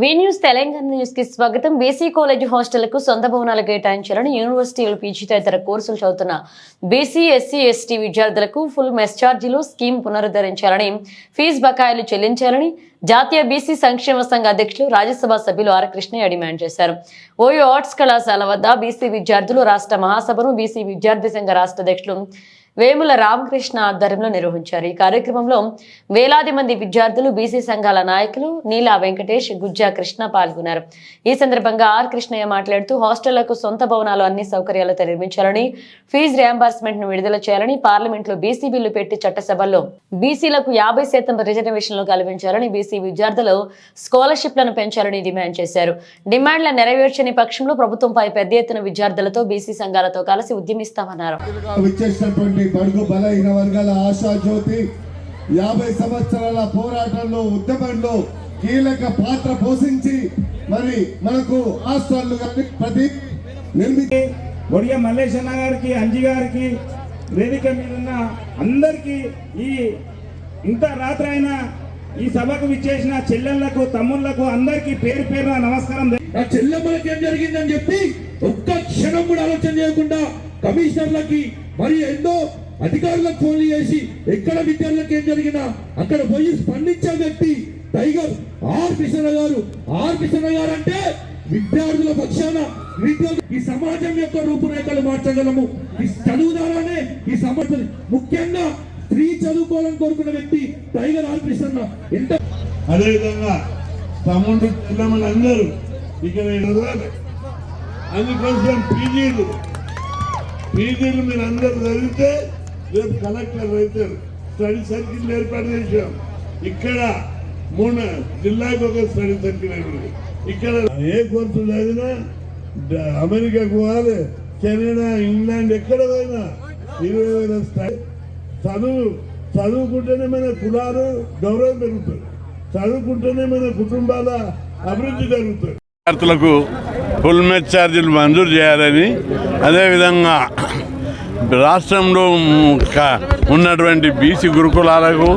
వి news Telangana న్యూస్కి స్వాగతం. BC college హాస్టళ్ళకు సొంత భవనాలు కేటాయించాలని యూనివర్సిటీలు పీజీ తదితర కోర్సులు చదువుతున్న బీసీ ఎస్సీ ఎస్టీ విద్యార్థులకు ఫుల్ మెస్ ఛార్జీలు స్కీమ్ పునరుద్ధరించాలని ఫీజు బకాయిలు చెల్లించాలని జాతీయ బీసీ సంక్షేమ సంఘ అధ్యక్షులు రాజ్యసభ సభ్యులు ఆర్ కృష్ణయ్య డిమాండ్ చేశారు. ఓయో ఆర్ట్స్ కళాశాల వద్ద బీసీ విద్యార్థులు రాష్ట్ర మహాసభను బీసీ విద్యార్థి సంఘ రాష్ట్ర అధ్యక్షులు వేముల రామకృష్ణ ఆధ్వర్యంలో నిర్వహించారు. ఈ కార్యక్రమంలో వేలాది మంది విద్యార్థులు బీసీ సంఘాల నాయకులు నీలా వెంకటేష్ గుజ్జా కృష్ణ పాల్గొన్నారు. ఈ సందర్భంగా ఆర్ కృష్ణయ్య మాట్లాడుతూ హాస్టళ్ళకు సొంత భవనాలు అన్ని సౌకర్యాలతో నిర్మించాలని ఫీజు రియంబర్స్మెంట్ను విడుదల చేయాలని పార్లమెంట్లో బీసీ బిల్లు పెట్టి చట్టసభల్లో బీసీలకు యాభై శాతం రిజర్వేషన్లు కల్పించాలని బీసీ విద్యార్థులు స్కాలర్షిప్లను పెంచాలని డిమాండ్ చేశారు. డిమాండ్ల నెరవేర్చని పక్షంలో ప్రభుత్వంపై పెద్ద ఎత్తున విద్యార్థులతో బీసీ సంఘాలతో కలిసి ఉద్యమిస్తామన్నారు. విచ్చేసినటువంటి బడుగు బలహీన వర్గాల ఆశా జ్యోతి. యాభై సంవత్సరాల పోరాటంలో ఉద్యమంలో కీలక పాత్ర పోషించి మరి మనకు హాస్టల్ ప్రతి నిర్మించి ఒడియ మల్లేశన్న గారికి అంజి గారికి వేదిక మీద ఉన్న అందరికీ ఈ ఇంత రాత్రి అయినా ఈ సభకు విచ్చేసిన చెల్లెళ్ళకు తమ్ముళ్ళకు అందరికీ పేరు పేరున నమస్కారం. ఆ చెల్లెమ్మలకి ఏం జరిగిందని చెప్పి ఒక్క క్షణం కూడా ఆలోచన చేయకుండా కమిషనర్లకి మరి ఎన్నో అధికారులకు ఫోన్లు చేసి ఎక్కడ విద్యార్థులకు ఏం జరిగినా అక్కడ పోయి స్పందించే వ్యక్తి టైగర్ ఆర్ కృష్ణ గారు. ఆర్ కృష్ణ గారు అంటే విద్యార్థుల పక్షాన నిరుద్యోగ ఈ సమాజం యొక్క రూపురేఖలు మార్చగలము. ఈ చదువు ద్వారానే ఈ సమాజం. ముఖ్యంగా స్త్రీ చదువుకోవాలని కోరుకున్న వ్యక్తి టైగర్ ఆర్ కృష్ణ ఎంత అదేవిధంగా తమ్ముడు పిల్లమని అందరూ ఇక అందుకోసం పీజీలు పీజీలు మీరు అందరు చదివితే రేపు కలెక్టర్ అవుతారు. స్టడీ సర్కిల్ ఏర్పాటు చేశాం. ఇక్కడ మూడు జిల్లాకు ఒక స్టడీ సర్కిల్ అయినది ఇక్కడ ఏ కోర్సు చదివినా అమెరికాకు పోవాలి. కెనడా ఇంగ్లాండ్ ఎక్కడ పోయినా ఇరవై వేల స్థాయి చదువు చదువుకుంటేనే మన కులాలు గౌరవం పెరుగుతుంది చదువుకుంటేనే మన కుటుంబాల అభివృద్ధి జరుగుతుంది విద్యార్థులకు ఫుల్ మెచ్ ఛార్జీలు మంజూరు చేయాలని. అదేవిధంగా రాష్ట్రంలో ఉన్నటువంటి బీసీ గురుకులాలకు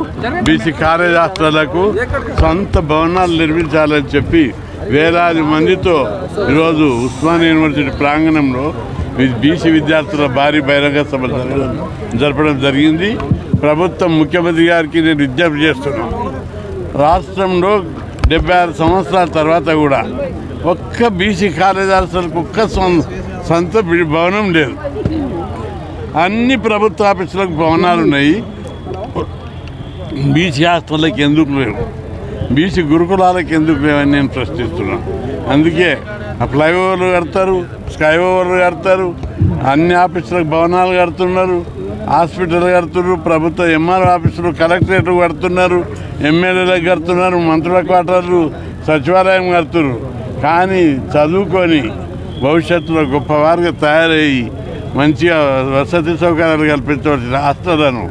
బీసీ కాలేజ్ హాస్టళ్ళకు సొంత భవనాలు నిర్మించాలని చెప్పి వేలాది మందితో ఈరోజు ఉస్మానియా యూనివర్సిటీ ప్రాంగణంలో బీసీ విద్యార్థుల భారీ బహిరంగ సభ జరపడం జరిగింది. ప్రభుత్వం ముఖ్యమంత్రి గారికి నేను విజ్ఞప్తి చేస్తున్నాను. రాష్ట్రంలో డెబ్బై ఆరు సంవత్సరాల తర్వాత కూడా ఒక్క బీసీ కార్యదర్శులకు ఒక్క సొంత భవనం లేదు. అన్ని ప్రభుత్వ ఆఫీసులకు భవనాలు ఉన్నాయి. బీసీ హాస్టళ్ళకి ఎందుకు లేవు? బీసీ గురుకులాలకు ఎందుకు లేవని నేను ప్రశ్నిస్తున్నాను. అందుకే ఆ ఫ్లైఓవర్లు కడతారు స్కై ఓవర్లు కడతారు అన్ని ఆఫీసులకు భవనాలు కడుతున్నారు హాస్పిటల్ కడుతున్నారు ప్రభుత్వ ఎంఆర్ఓ ఆఫీసులు కలెక్టరేట్ కడుతున్నారు ఎమ్మెల్యేలకు కడుతున్నారు మంత్రుల క్వార్టర్లు సచివాలయం కడుతున్నారు. కానీ చదువుకొని భవిష్యత్తులో గొప్పవారుగా తయారయ్యి మంచిగా వసతి సౌకర్యాలు కల్పించవలసిన హాస్టళ్ళను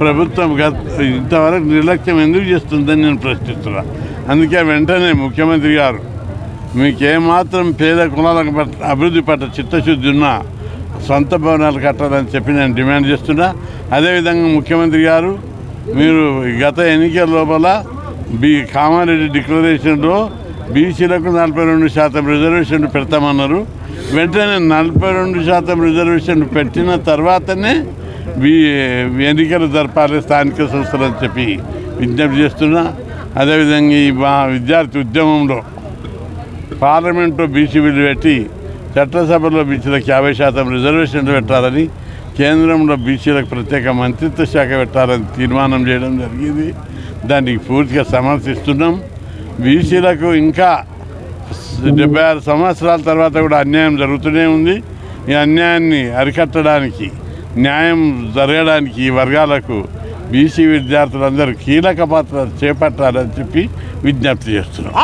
ప్రభుత్వం గత ఇంతవరకు నిర్లక్ష్యం ఎందుకు చేస్తుందని నేను ప్రశ్నిస్తున్నా. అందుకే వెంటనే ముఖ్యమంత్రి గారు మీకేమాత్రం పేద కులాలకు పట్ల అభివృద్ధి పట్ల చిత్తశుద్ధి ఉన్నా సొంత భవనాలు కట్టాలని చెప్పి నేను డిమాండ్ చేస్తున్నా. అదేవిధంగా ముఖ్యమంత్రి గారు మీరు గత ఎన్నికల లోపల బి కామారెడ్డి డిక్లరేషన్లో బీసీలకు నలభై రెండు శాతం రిజర్వేషన్లు పెడతామన్నారు. వెంటనే నలభై రెండు శాతం రిజర్వేషన్ పెట్టిన తర్వాతనే బీ ఎన్నికలు జరపాలి స్థానిక సంస్థలు అని చెప్పి విజ్ఞప్తి చేస్తున్నా. అదేవిధంగా ఈ మా విద్యార్థి ఉద్యమంలో పార్లమెంట్లో బీసీ బిల్లు పెట్టి చట్టసభలో బీసీలకు యాభై శాతం రిజర్వేషన్లు పెట్టాలని కేంద్రంలో బీసీలకు ప్రత్యేక మంత్రిత్వ శాఖ పెట్టాలని తీర్మానం చేయడం జరిగింది. దానికి పూర్తిగా సమర్థిస్తున్నాం. బీసీలకు ఇంకా డెబ్బై ఆరు సంవత్సరాల తర్వాత కూడా అన్యాయం జరుగుతూనే ఉంది. ఈ అన్యాయాన్ని అరికట్టడానికి న్యాయం జరగడానికి ఈ వర్గాలకు బీసీ విద్యార్థులందరూ కీలక పాత్ర చేపట్టాలని చెప్పి విజ్ఞప్తి చేస్తున్నాం.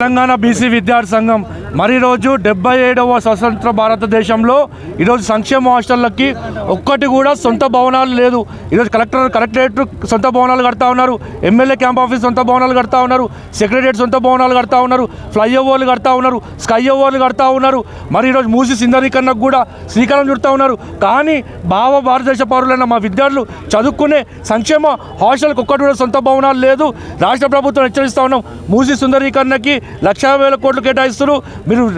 తెలంగాణ బీసీ విద్యార్థి సంఘం. మరి రోజు డెబ్బై ఏడవ స్వతంత్ర భారతదేశంలో ఈరోజు సంక్షేమ హాస్టళ్ళకి ఒక్కటి కూడా సొంత భవనాలు లేదు. ఈరోజు కలెక్టర్ కలెక్టరేట్ సొంత భవనాలు కడతా ఉన్నారు. ఎమ్మెల్యే క్యాంప్ ఆఫీస్ సొంత భవనాలు కడతా ఉన్నారు. సెక్రటరేట్ సొంత భవనాలు కడతా ఉన్నారు. ఫ్లైఓవర్లు కడతా ఉన్నారు. స్కై ఓవర్లు కడతా ఉన్నారు. మరి ఈరోజు మూసి సింధరీకరణకు కూడా శ్రీకారం చుడతా ఉన్నారు. కానీ భావ భారతదేశ పౌరులైన మా విద్యార్థులు చదువుకునే సంక్షేమ హాస్టల్కి ఒక్కటి కూడా సొంత భవనాలు లేదు. రాష్ట్ర ప్రభుత్వం హెచ్చరిస్తూ ఉన్నాం. మూసి సుందరీకరణకి లక్ష వేల కోట్లు కేటాయిస్తారు మీరు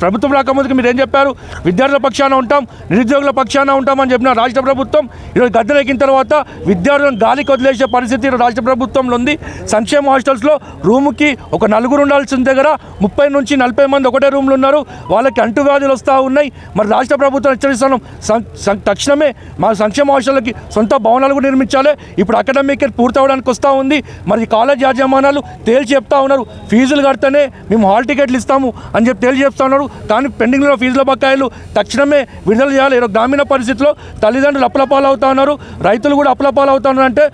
ప్రభుత్వం రాకముందుకు మీరు ఏం చెప్పారు? విద్యార్థుల పక్షాన ఉంటాం నిరుద్యోగుల పక్షాన ఉంటామని చెప్పిన రాష్ట్ర ప్రభుత్వం ఈరోజు గద్దెలెక్కిన తర్వాత విద్యార్థులను గాలికి వదిలేసే పరిస్థితి రాష్ట్ర ప్రభుత్వంలో ఉంది. సంక్షేమ హాస్టల్స్లో రూముకి ఒక నలుగురు ఉండాల్సిన దగ్గర ముప్పై నుంచి నలభై మంది ఒకటే రూమ్లు ఉన్నారు. వాళ్ళకి అంటువ్యాధులు వస్తూ ఉన్నాయి. మరి రాష్ట్ర ప్రభుత్వం హెచ్చరిస్తున్నాం సం- తక్షణమే మా సంక్షేమ హాస్టల్కి సొంత భవనాలు కూడా నిర్మించాలి. ఇప్పుడు అకాడమిక్ పూర్తి పూర్తవడానికి వస్తూ ఉంది. మరి కాలేజ్ యాజమాన్యాలు తేల్చి చెప్తా ఉన్నారు. ఫీజు ఫీజులు కడితేనే మేము హాల్ టికెట్లు ఇస్తాము అని చెప్పి తెలియజేస్తున్నాడు కానీ పెండింగ్లో ఫీజుల బకాయిలు తక్షణమే విడుదల చేయాలి. ఈరోజు గ్రామీణ పరిస్థితిలో తల్లిదండ్రులు అప్పలపాలు అవుతా ఉన్నారు రైతులు కూడా అప్పలపాలు అవుతా ఉన్నారు అంటే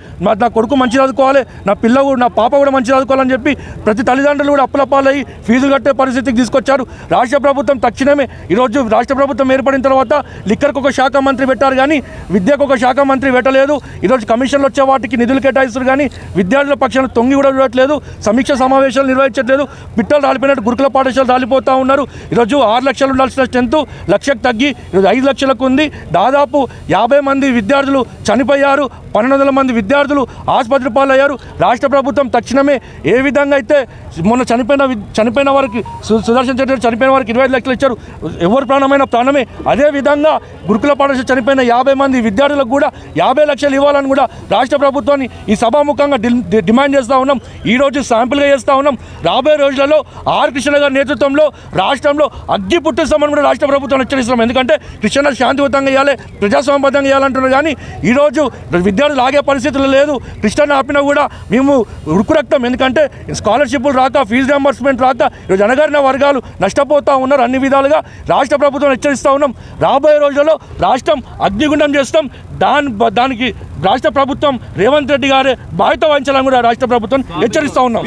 నా కొడుకు మంచి చదువుకోవాలి నా పిల్ల కూడా నా పాప కూడా మంచి చదువుకోవాలని చెప్పి ప్రతి తల్లిదండ్రులు కూడా అప్పులపాలయ్యి ఫీజులు కట్టే పరిస్థితికి తీసుకొచ్చారు. రాష్ట్ర ప్రభుత్వం తక్షణమే ఈరోజు రాష్ట్ర ప్రభుత్వం ఏర్పడిన తర్వాత లిక్కర్కి ఒక శాఖ మంత్రి పెట్టారు కానీ విద్యకు ఒక శాఖ మంత్రి పెట్టలేదు. ఈరోజు కమిషన్లు వచ్చే వాటికి నిధులు కేటాయిస్తారు కానీ విద్యార్థుల పక్షాన తొంగి కూడా చూడట్లేదు. సమీక్ష సమావేశాలు లేదు. పిట్టలు రాలిపోయినట్టు గురుకుల పాఠశాలలు రాలిపోతూ ఉన్నారు. ఈరోజు ఆరు లక్షలు ఉండాల్సిన స్ట్రెంత్ లక్షకు తగ్గి ఈరోజు ఐదు లక్షలకు ఉంది. దాదాపు యాభై మంది విద్యార్థులు చనిపోయారు. పన్నెండు వందల మంది విద్యార్థులు ఆసుపత్రి పాలయ్యారు. రాష్ట్ర ప్రభుత్వం తక్షణమే ఏ విధంగా అయితే మొన్న చనిపోయిన చనిపోయిన వారికి సు- సుదర్శన్ రెడ్డి చనిపోయిన వారికి ఇరవై ఐదు లక్షలు ఇచ్చారు. ఎవరు ప్రాణమైన ప్రాణమే. అదే విధంగా గురుకుల పాఠశాల చనిపోయిన యాభై మంది విద్యార్థులకు కూడా యాభై లక్షలు ఇవ్వాలని కూడా రాష్ట్ర ప్రభుత్వాన్ని ఈ సభాముఖంగా డిమాండ్ చేస్తూ ఉన్నాం. ఈ రోజు శాంపిల్గా చేస్తూ ఉన్నాం. రాబోయే రోజులలో ఆర్ కృష్ణ గారి నేతృత్వంలో రాష్ట్రంలో అగ్గి పుట్టిస్తామని కూడా రాష్ట్ర ప్రభుత్వం హెచ్చరిస్తున్నాం. ఎందుకంటే కృష్ణ శాంతియుతంగా ఇవ్వాలి ప్రజాస్వామ్యబద్ధంగా ఇవ్వాలంటున్నారు కానీ ఈరోజు విద్యార్థులు లాగే పరిస్థితులు లేదు. కృష్ణను ఆపినా కూడా మేము ఉరుకు రక్తం ఎందుకంటే స్కాలర్షిప్లు రాక ఫీజు రియంబర్స్మెంట్ రాక ఈరోజు అనగారిన వర్గాలు నష్టపోతూ ఉన్నారు అన్ని విధాలుగా. రాష్ట్ర ప్రభుత్వం హెచ్చరిస్తూ ఉన్నాం. రాబోయే రోజుల్లో రాష్ట్రం అగ్నిగుండం చేస్తాం. దాని దానికి రాష్ట్ర ప్రభుత్వం రేవంత్ రెడ్డి గారే బాధ్యత వహించాలని కూడా రాష్ట్ర ప్రభుత్వం హెచ్చరిస్తూ ఉన్నాం.